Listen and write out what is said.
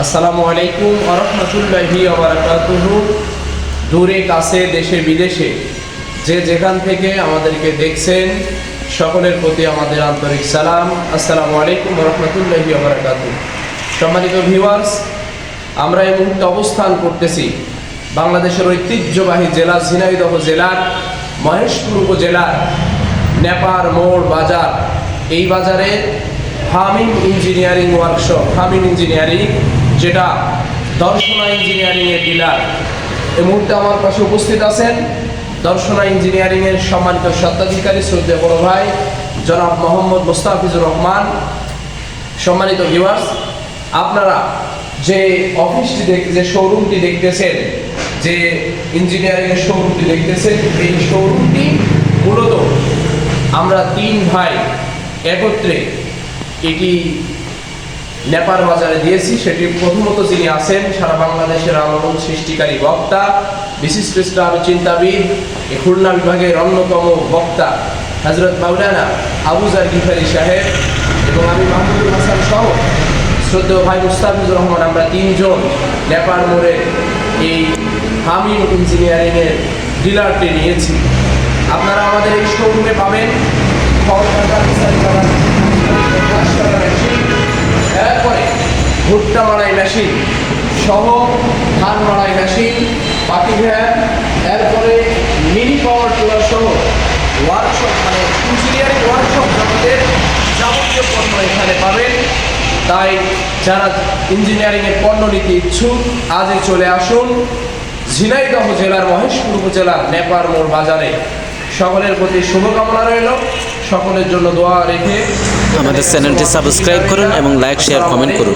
আসসালামু আলাইকুম আরহামতুল্লাহি দূরে, কাছে, দেশে, বিদেশে যে যেখান থেকে আমাদেরকে দেখছেন, সকলের প্রতি আমাদের আন্তরিক সালাম। আসসালামু আলাইকুম রহমতুল্লাহি আবরাকাতু সম্মানিত ভিউয়ার্স, আমরা এই মুহূর্তে অবস্থান করতেছি বাংলাদেশের ঐতিহ্যবাহী জেলা ঝিনাইদহ জেলার, মহেশপুর উপজেলার নেপার মোড় বাজার। এই বাজারে farming engineering workshop, farming engineering যেটা দর্শনা ইঞ্জিনিয়ারিং এর ডিলার এই মুহূর্তে আমার পাশে উপস্থিত আছেন দর্শনা ইঞ্জিনিয়ারিং এর সম্মানিত স্বত্বাধিকারী শ্রদ্ধা বড় ভাই জনাব মোহাম্মদ মোস্তাফিজুর রহমান। সম্মানিত ভিউয়ার্স আপনারা যে অফিসটি দেখ, যে শোরুমটি দেখতেছেন, যে ইঞ্জিনিয়ারিং এর শোরুমটি দেখতেছেন, এই শোরুমটি মূলত আমরা তিন ভাই একত্রে এটি নেপার বাজারে দিয়েছি, সেটি প্রথমত যিনি আছেন সারা বাংলাদেশের আলোড়ন সৃষ্টিকারী বক্তা, বিশিষ্ট ইসলামী চিন্তাবিদ খুলনা বিভাগের অন্যতম বক্তা হজরত মাওলানা আবুজার গিফারি সাহেব এবং আমি মাহমুদুল হাসান সহ শ্রদ্ধেয় ভাই মুস্তাফিজুর রহমান, আমরা তিনজন নেপার মোড়ে এই হামিম ইঞ্জিনিয়ারিংয়ের ডিলারটি নিয়েছি। আপনারা আমাদের এই শোরুমে পাবেন। ভুট্টা মাড়াই মেশিন সহ ধান মাড়াই মেশিন পাতি ভ্যান এরপরে মিনি পাওয়ার টিলার সহ ওয়ার্কশপ মানে ইঞ্জিনিয়ারিং ওয়ার্কশপ জগতের যাবতীয় পণ্য এখানে পাবেন। তাই যারা ইঞ্জিনিয়ারিংয়ের পণ্য নিতে ইচ্ছুক, আজই চলে আসুন ঝিনাইদহ জেলার মহেশপুর উপজেলার নেপার মোড় বাজারে। সকলের প্রতি শুভকামনা রইল। সকলের জন্য দোয়া রেখে আমাদের চ্যানেলটি সাবস্ক্রাইব করুন এবং লাইক শেয়ার কমেন্ট করুন।